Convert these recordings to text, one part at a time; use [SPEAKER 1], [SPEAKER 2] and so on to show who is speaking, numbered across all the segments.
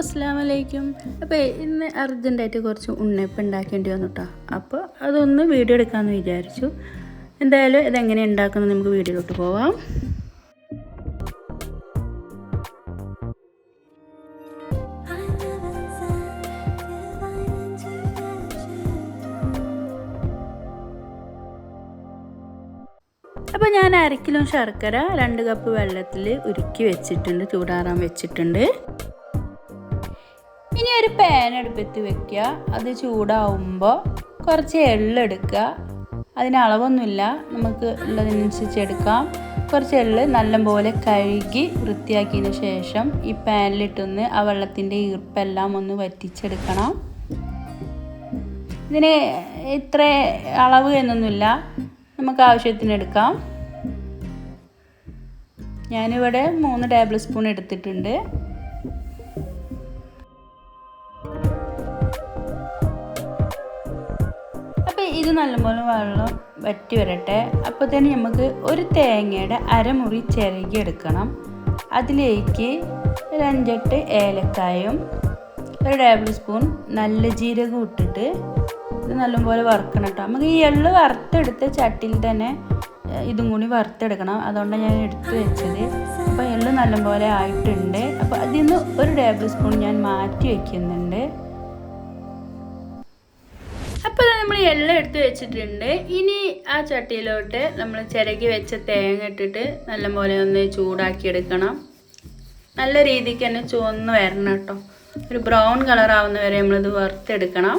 [SPEAKER 1] അസ്സാം വലൈക്കും അപ്പോൾ ഇന്ന് അർജന്റായിട്ട് കുറച്ച് ഉണ്ണയപ്പം ഉണ്ടാക്കേണ്ടി വന്നു കേട്ടോ അപ്പോൾ അതൊന്ന് വീഡിയോ എടുക്കാമെന്ന് വിചാരിച്ചു. എന്തായാലും ഇതെങ്ങനെ ഉണ്ടാക്കുന്നത് നമുക്ക് വീഡിയോയിലോട്ട് പോവാം. അപ്പോൾ ഞാൻ അര കിലോ ശർക്കര രണ്ട് കപ്പ് വെള്ളത്തിൽ ഉരുക്കി വെച്ചിട്ടുണ്ട് ചൂടാറാൻ വെച്ചിട്ടുണ്ട്. ഇനി ഒരു പാൻ അടുപ്പത്ത് വെക്കുക. അത് ചൂടാവുമ്പോൾ കുറച്ച് എള്ളെടുക്കുക അതിന് അളവൊന്നുമില്ല. നമുക്ക് ഉള്ളതിനനുസരിച്ച് എടുക്കാം. കുറച്ച് എള്ള് നല്ലപോലെ കഴുകി വൃത്തിയാക്കിയതിന് ശേഷം ഈ പാനിലിട്ടൊന്ന് ആ വെള്ളത്തിന്റെ ഈർപ്പെല്ലാം ഒന്ന് വറ്റിച്ചെടുക്കണം. ഇതിന് ഇത്ര അളവ് എന്നൊന്നുമില്ല. നമുക്ക് ആവശ്യത്തിന് എടുക്കാം. ഞാനിവിടെ മൂന്ന് ടേബിൾ സ്പൂൺ എടുത്തിട്ടുണ്ട്. ഇത് നല്ലപോലെ വെള്ളം വറ്റി വരട്ടെ. അപ്പോൾ തന്നെ നമുക്ക് ഒരു തേങ്ങയുടെ അരമുറി ചിരകിയെടുക്കണം അതിലേക്ക് ഒരഞ്ചെട്ട് ഏലക്കായും ഒരു ടേബിൾ സ്പൂൺ നല്ല ജീരകം ഇട്ടിട്ട് ഇത് നല്ലപോലെ വറുക്കണം കേട്ടോ നമുക്ക് ഈ എള്ള് വറുത്തെടുത്ത് ചട്ടിയിൽ തന്നെ ഇതും കൂടി വറുത്തെടുക്കണം. അതുകൊണ്ടാണ് ഞാൻ എടുത്ത് വെച്ചത്. അപ്പോൾ എള്ള് നല്ലപോലെ ആയിട്ടുണ്ട്. അപ്പോൾ അതിൽ നിന്ന് ഒരു ടേബിൾ സ്പൂൺ ഞാൻ മാറ്റി വയ്ക്കുന്നുണ്ട് നമ്മൾ എടുത്ത് വെച്ചിട്ടുണ്ട്. ഇനി ആ ചട്ടിയിലോട്ട് നമ്മൾ ചിരകി വെച്ച തേങ്ങ ഇട്ടിട്ട് നല്ലപോലെ ഒന്ന് ചൂടാക്കി എടുക്കണം നല്ല രീതിക്ക് തന്നെ ചുവന്ന് വരണം കേട്ടോ. ഒരു ബ്രൗൺ കളർ ആവുന്ന വരെ നമ്മളിത് വറുത്തെടുക്കണം.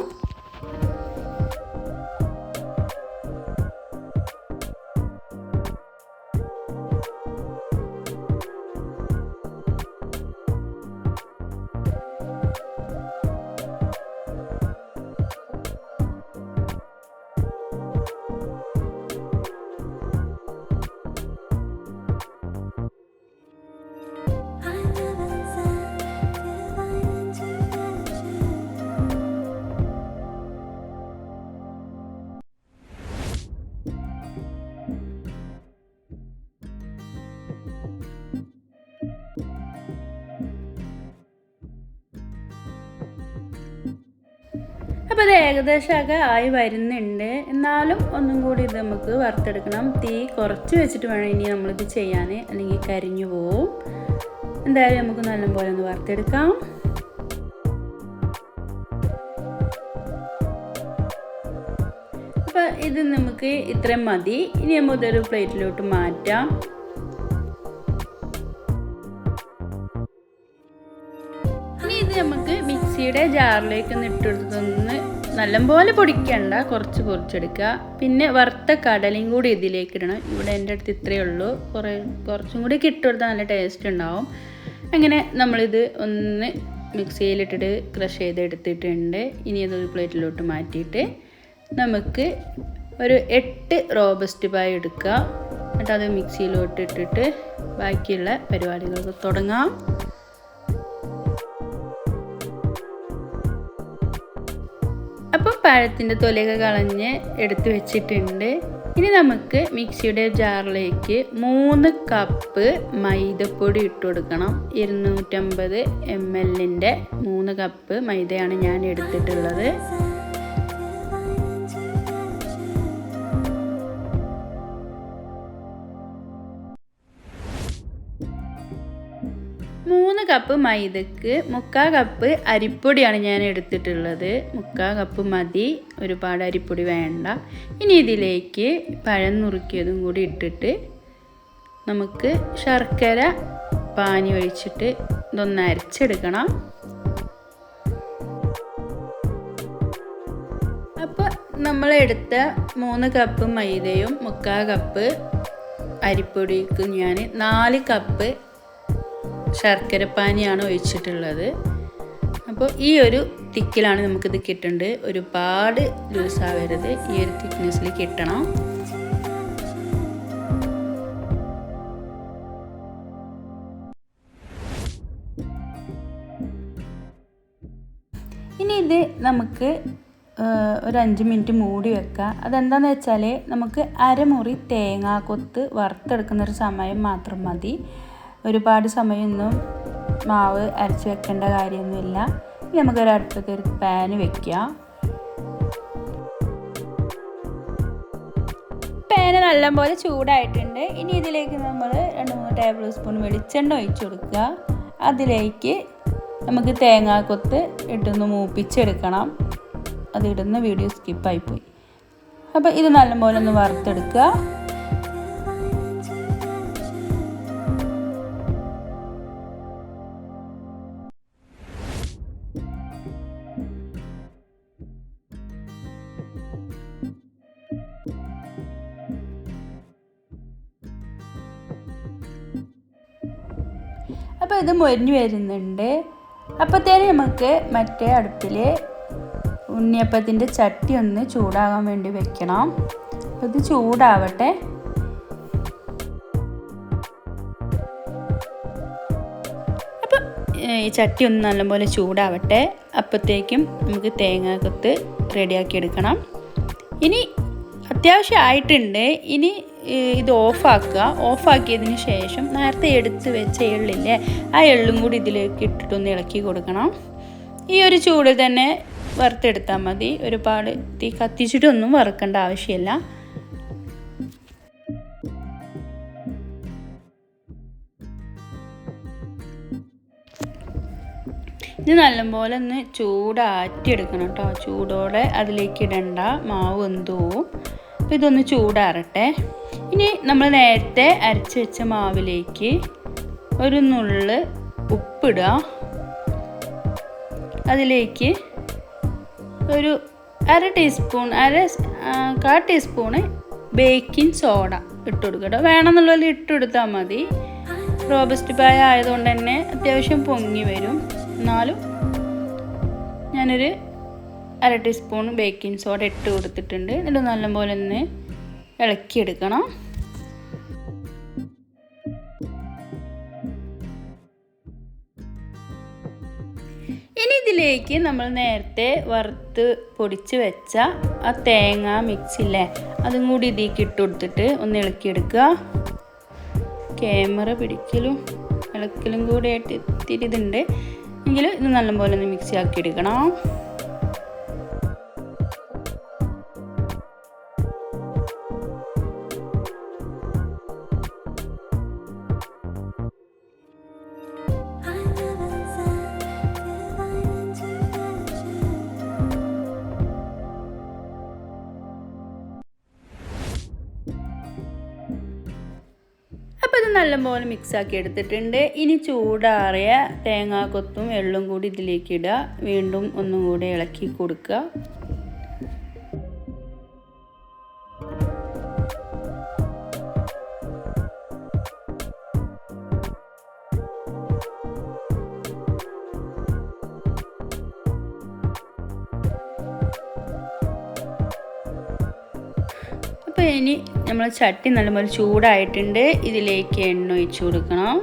[SPEAKER 1] അപ്പോൾ ഇത് ഏകദേശമൊക്കെ ആയി വരുന്നുണ്ട്. എന്നാലും ഒന്നും കൂടി ഇത് നമുക്ക് വറുത്തെടുക്കണം. തീ കുറച്ച് വെച്ചിട്ട് വേണം ഇനി നമ്മളിത് ചെയ്യാൻ. അല്ലെങ്കിൽ കരിഞ്ഞു പോവും. എന്തായാലും നമുക്ക് നല്ലപോലെ ഒന്ന് വറുത്തെടുക്കാം. അപ്പോൾ ഇത് നമുക്ക് ഇത്രയും മതി. ഇനി നമുക്ക് ഇതൊരു പ്ലേറ്റിലോട്ട് മാറ്റാം. ഇനി ഇത് നമുക്ക് മിക്സിയുടെ ജാറിലേക്ക് ഒന്ന് ഇട്ടെടുത്തൊന്ന് നല്ലപോലെ പൊടിക്കണ്ട കുറച്ച് പൊറിച്ചെടുക്കുക പിന്നെ വറുത്ത കടലയും കൂടി ഇതിലേക്ക് ഇടണം. ഇവിടെ എന്റെ അടുത്ത് ഇത്രയേ ഉള്ളൂ. കുറേ കുറച്ചും കൂടി കിട്ടുകൊടുത്താൽ നല്ല ടേസ്റ്റ് ഉണ്ടാവും. അങ്ങനെ നമ്മളിത് ഒന്ന് മിക്സിയിലിട്ടിട്ട് ക്രഷ് ചെയ്ത് എടുത്തിട്ടുണ്ട് ഇനി അതൊരു പ്ലേറ്റിലോട്ട് മാറ്റിയിട്ട് നമുക്ക് ഒരു എട്ട് റോബസ്റ്റ് പായ എടുക്കുക എന്നിട്ട് അത് മിക്സിയിലോട്ട് ഇട്ടിട്ട് ബാക്കിയുള്ള പരിപാടികൾക്ക് തുടങ്ങാം. പഴത്തിന്റെ തൊലയൊക്കെ കളഞ്ഞ് എടുത്തു വെച്ചിട്ടുണ്ട്. ഇനി നമുക്ക് മിക്സിയുടെ ജാറിലേക്ക് മൂന്ന് കപ്പ് മൈദപ്പൊടി ഇട്ട് കൊടുക്കണം. ഇരുന്നൂറ്റമ്പത് എം എല്ലിന്റെ മൂന്ന് കപ്പ് മൈദയാണ് ഞാൻ എടുത്തിട്ടുള്ളത്. കപ്പ് മൈദക്ക് മുക്കാ കപ്പ് അരിപ്പൊടിയാണ് ഞാൻ എടുത്തിട്ടുള്ളത്. മുക്കാ കപ്പ് മതി. ഒരുപാട് അരിപ്പൊടി വേണ്ട. ഇനി ഇതിലേക്ക് പഴം നുറുക്കിയതും കൂടി ഇട്ടിട്ട് നമുക്ക് ശർക്കര പാനി ഒഴിച്ചിട്ട് ഇതൊന്ന് അരച്ചെടുക്കണം. അപ്പോൾ നമ്മളെടുത്ത മൂന്ന് കപ്പ് മൈദയും മുക്കാ കപ്പ് അരിപ്പൊടിക്ക് ഞാൻ നാല് കപ്പ് ശർക്കരപ്പാനിയാണ് ഒഴിച്ചിട്ടുള്ളത്. അപ്പോൾ ഈ ഒരു തിക്കിലാണ് നമുക്കിത് കിട്ടേണ്ടത്. ഒരുപാട് ലൂസാവരുത്. ഈ ഒരു തിക്നെസ്സിൽ കിട്ടണം. ഇനി ഇത് നമുക്ക് ഒരു അഞ്ച് മിനിറ്റ് മൂടി വെക്കുക അതെന്താണെന്ന് വെച്ചാൽ നമുക്ക് അരമുറി തേങ്ങാക്കൊത്ത് വറുത്തെടുക്കുന്നൊരു സമയം മാത്രം മതി. ഒരുപാട് സമയമൊന്നും മാവ് അരച്ച് വെക്കേണ്ട കാര്യമൊന്നുമില്ല. ഇനി നമുക്കൊരു അടുപ്പത്ത് ഒരു പാന് വെക്കാം. പാന് നല്ലപോലെ ചൂടായിട്ടുണ്ട്. ഇനി ഇതിലേക്ക് നമ്മൾ രണ്ട് മൂന്ന് ടേബിൾ സ്പൂൺ വെളിച്ചെണ്ണ ഒഴിച്ചു കൊടുക്കുക. അതിലേക്ക് നമുക്ക് തേങ്ങാക്കൊത്ത് ഇട്ടൊന്ന് മൂപ്പിച്ചെടുക്കണം. അതിടുന്ന വീഡിയോ സ്കിപ്പായിപ്പോയി അപ്പോൾ ഇത് നല്ലപോലെ ഒന്ന് വറുത്തെടുക്കുക. അപ്പോൾ ഇത് മൊരിഞ്ഞ് വരുന്നുണ്ട്. അപ്പോഴത്തേന് നമുക്ക് മറ്റേ അടുപ്പിൽ ഉണ്ണിയപ്പത്തിന്റെ ചട്ടി ഒന്ന് ചൂടാകാൻ വേണ്ടി വെക്കണം. അപ്പോൾ ഇത് ചൂടാവട്ടെ. ഈ ചട്ടി ഒന്ന് നല്ലപോലെ ചൂടാവട്ടെ. അപ്പോഴത്തേക്കും നമുക്ക് തേങ്ങാക്കൊത്ത് റെഡിയാക്കി എടുക്കണം. ഇനി അത്യാവശ്യം ആയിട്ടുണ്ട് ഇനി ഇത് ഓഫാക്കുക. ഓഫാക്കിയതിന് ശേഷം നേരത്തെ എടുത്ത് വെച്ച എള്ളില്ലേ ആ എള്ളും കൂടി ഇതിലേക്ക് ഇട്ടിട്ടൊന്ന് ഇളക്കി കൊടുക്കണം. ഈ ഒരു ചൂട് തന്നെ വറുത്തെടുത്താൽ മതി. ഒരുപാട് തീ കത്തിച്ചിട്ടൊന്നും വറുക്കേണ്ട ആവശ്യമില്ല. ഇത് നല്ലപോലെ ഒന്ന് ചൂടാറ്റിയെടുക്കണം കേട്ടോ. ചൂടോടെ അതിലേക്ക് ഇടണ്ട. മാവ് എന്തുവും അപ്പോൾ ഇതൊന്ന് ചൂടാറട്ടെ. ഇനി നമ്മൾ നേരത്തെ അരച്ച് വെച്ച മാവിലേക്ക് ഒരു നുള്ള് ഉപ്പിടുക. അതിലേക്ക് ഒരു അര ടീസ്പൂൺ അര കാ ടീസ്പൂണ് ബേക്കിംഗ് സോഡ ഇട്ട് കൊടുക്കട്ടോ വേണമെന്നുള്ളതിൽ ഇട്ട് കൊടുത്താൽ മതി. റോബസ്റ്റ് പായ ആയതുകൊണ്ട് തന്നെ അത്യാവശ്യം പൊങ്ങി വരും. എന്നാലും ഞാനൊരു അര ടീസ്പൂൺ ബേക്കിംഗ് സോഡ ഇട്ട് കൊടുത്തിട്ടുണ്ട്. എന്നിട്ട് നല്ലപോലെ ഒന്ന് ഇളക്കിയെടുക്കണം. ഇനി ഇതിലേക്ക് നമ്മൾ നേരത്തെ വറുത്ത് പൊടിച്ച് വെച്ച ആ തേങ്ങ മിക്സില്ലേ അതും കൂടി ഇതിലേക്ക് ഇട്ട് കൊടുത്തിട്ട് ഒന്ന് ഇളക്കിയെടുക്കുക. ക്യാമറ പിടിക്കലും ഇളക്കലും കൂടി ആയിട്ട് ഇത്തിരി ഇതുണ്ട്. എങ്കിൽ ഇത് നല്ലപോലെ ഒന്ന് മിക്സി ആക്കി എടുക്കണം നല്ലപോലെ മിക്സാക്കി എടുത്തിട്ടുണ്ട് ഇനി ചൂടാറിയ തേങ്ങാക്കൊത്തും എള്ളും കൂടി ഇതിലേക്ക് ഇടുക. വീണ്ടും ഒന്നും കൂടി ഇളക്കി കൊടുക്കുക. ഇനി നമ്മൾ ചട്ടി നല്ലപോലെ ചൂടായിട്ടുണ്ട്. ഇതിലേക്ക് എണ്ണ ഒഴിച്ചു കൊടുക്കണം.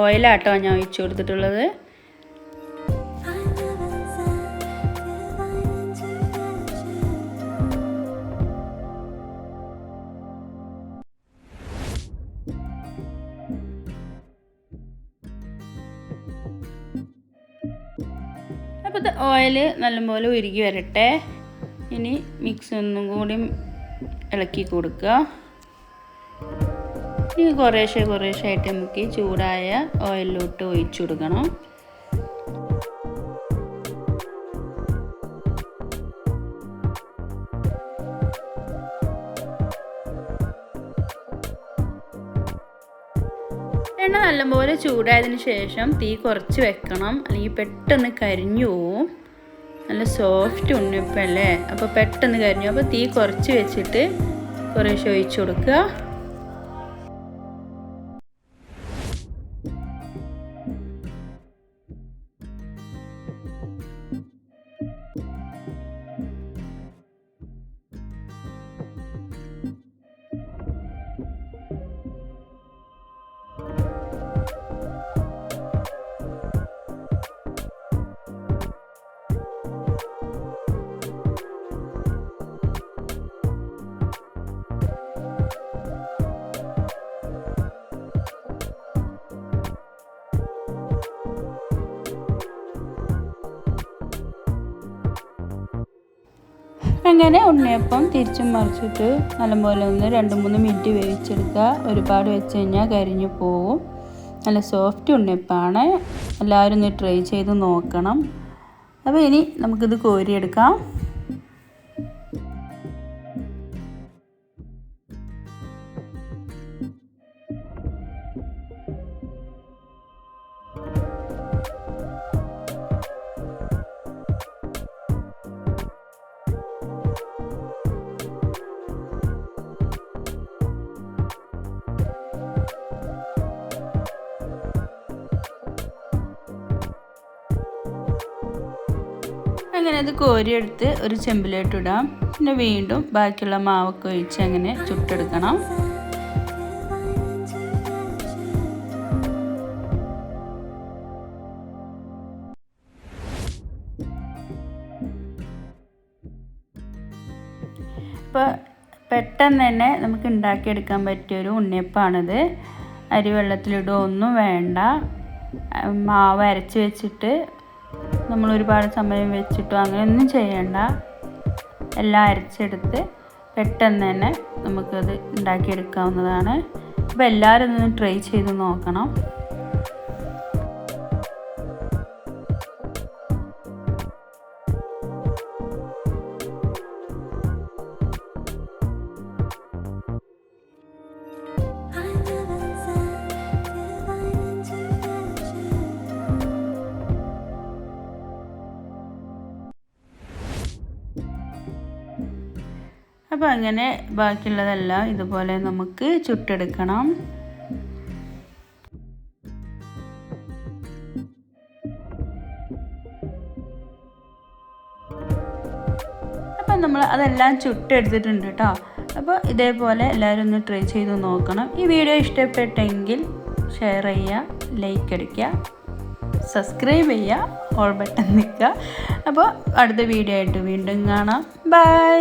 [SPEAKER 1] ഓയിലാട്ടോ ഞാൻ ഒഴിച്ചു കൊടുത്തിട്ടുള്ളത്. അപ്പോൾ ഓയിൽ നല്ലപോലെ ഉരുകി വരട്ടെ. ഇനി മിക്സ് ഒന്നും കൂടി ഇളക്കി കൊടുക്കുക. ഇനി കുറേശ്ശെ കുറേശ്ശെ ആയിട്ട് നമുക്ക് ചൂടായ ഓയിലിലോട്ട് ഒഴിച്ചു കൊടുക്കണം. എണ്ണ നല്ലപോലെ ചൂടായതിനു ശേഷം തീ കുറച്ച് വെക്കണം. അല്ലെങ്കിൽ പെട്ടെന്ന് കരിഞ്ഞു പോവും. നല്ല സോഫ്റ്റ് ഉണ്ണിപ്പല്ലേ അപ്പോൾ പെട്ടെന്ന് കരിഞ്ഞു. അപ്പോൾ തീ കുറച്ച് വെച്ചിട്ട് കുറേശ്ശെ ഒഴിച്ചു കൊടുക്കുക. അങ്ങനെ ഉണ്ണിയപ്പം തിരിച്ചും മറിച്ചിട്ട് നല്ലപോലെ ഒന്ന് രണ്ട് മൂന്ന് മിനിറ്റ് വേവിച്ചെടുക്കുക. ഒരുപാട് വെച്ച് കഴിഞ്ഞാൽ കരിഞ്ഞു പോവും. നല്ല സോഫ്റ്റ് ഉണ്ണിയപ്പമാണ്. എല്ലാവരും ഒന്ന് ട്രൈ ചെയ്ത് നോക്കണം. അപ്പോൾ ഇനി നമുക്കിത് കോരിയെടുക്കാം. അത് കോരിയെടുത്ത് ഒരു ചെമ്പിലോട്ട് ഇടാം. പിന്നെ വീണ്ടും ബാക്കിയുള്ള മാവൊക്കെ ഒഴിച്ച് അങ്ങനെ ചുട്ടെടുക്കണം. ഇപ്പോൾ പെട്ടെന്ന് തന്നെ നമുക്ക് ഉണ്ടാക്കിയെടുക്കാൻ പറ്റിയൊരു ഉണ്ണിയപ്പാണിത്. അരി വെള്ളത്തിലിടുക ഒന്നും വേണ്ട. മാവ് അരച്ച് വെച്ചിട്ട് നമ്മൾ ഒരുപാട് സമയം വെച്ചിട്ടോ അങ്ങനെയൊന്നും ചെയ്യണ്ട. എല്ലാം അരച്ചെടുത്ത് പെട്ടെന്ന് തന്നെ നമുക്കത് ഉണ്ടാക്കിയെടുക്കാവുന്നതാണ്. അപ്പോൾ എല്ലാവരും ഒന്ന് ട്രൈ ചെയ്ത് നോക്കണം. അപ്പോൾ അങ്ങനെ ബാക്കിയുള്ളതെല്ലാം ഇതുപോലെ നമുക്ക് ചുട്ടെടുക്കണം. നമ്മൾ അതെല്ലാം ചുട്ടെടുത്തിട്ടുണ്ട് കേട്ടോ അപ്പോൾ ഇതേപോലെ എല്ലാവരും ഒന്ന് ട്രൈ ചെയ്ത് നോക്കണം. ഈ വീഡിയോ ഇഷ്ടപ്പെട്ടെങ്കിൽ ഷെയർ ചെയ്യുക ലൈക്ക് അടിക്കുക സബ്സ്ക്രൈബ് ചെയ്യുക ഓൾ ബട്ടൺ നിൽക്കുക. അപ്പോൾ അടുത്ത വീഡിയോ ആയിട്ട് വീണ്ടും കാണാം. ബൈ